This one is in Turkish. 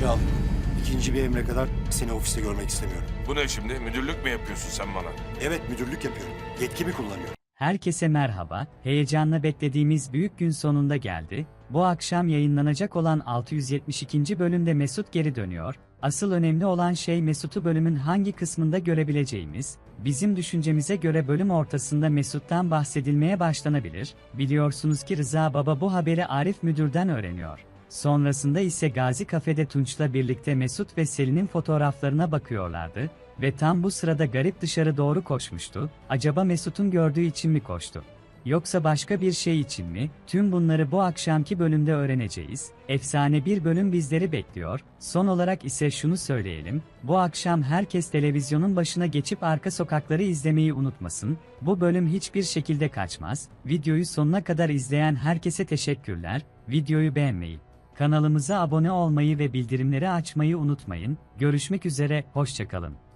işe al. İkinci bir emre kadar seni ofiste görmek istemiyorum. Bu ne şimdi? Müdürlük mü yapıyorsun sen bana? Evet müdürlük yapıyorum. Yetkimi kullanıyorum. Herkese merhaba, heyecanla beklediğimiz büyük gün sonunda geldi. Bu akşam yayınlanacak olan 672. bölümde Mesut geri dönüyor. Asıl önemli olan şey Mesut'u bölümün hangi kısmında görebileceğimiz. Bizim düşüncemize göre bölüm ortasında Mesut'tan bahsedilmeye başlanabilir. Biliyorsunuz ki Rıza Baba bu haberi Arif müdürden öğreniyor. Sonrasında ise Gazi kafede Tunç'la birlikte Mesut ve Selin'in fotoğraflarına bakıyorlardı ve tam bu sırada garip dışarı doğru koşmuştu. Acaba Mesut'un gördüğü için mi koştu? Yoksa başka bir şey için mi? Tüm bunları bu akşamki bölümde öğreneceğiz. Efsane bir bölüm bizleri bekliyor. Son olarak ise şunu söyleyelim. Bu akşam herkes televizyonun başına geçip arka sokakları izlemeyi unutmasın. Bu bölüm hiçbir şekilde kaçmaz. Videoyu sonuna kadar izleyen herkese teşekkürler. Videoyu beğenmeyi, kanalımıza abone olmayı ve bildirimleri açmayı unutmayın. Görüşmek üzere, hoşçakalın.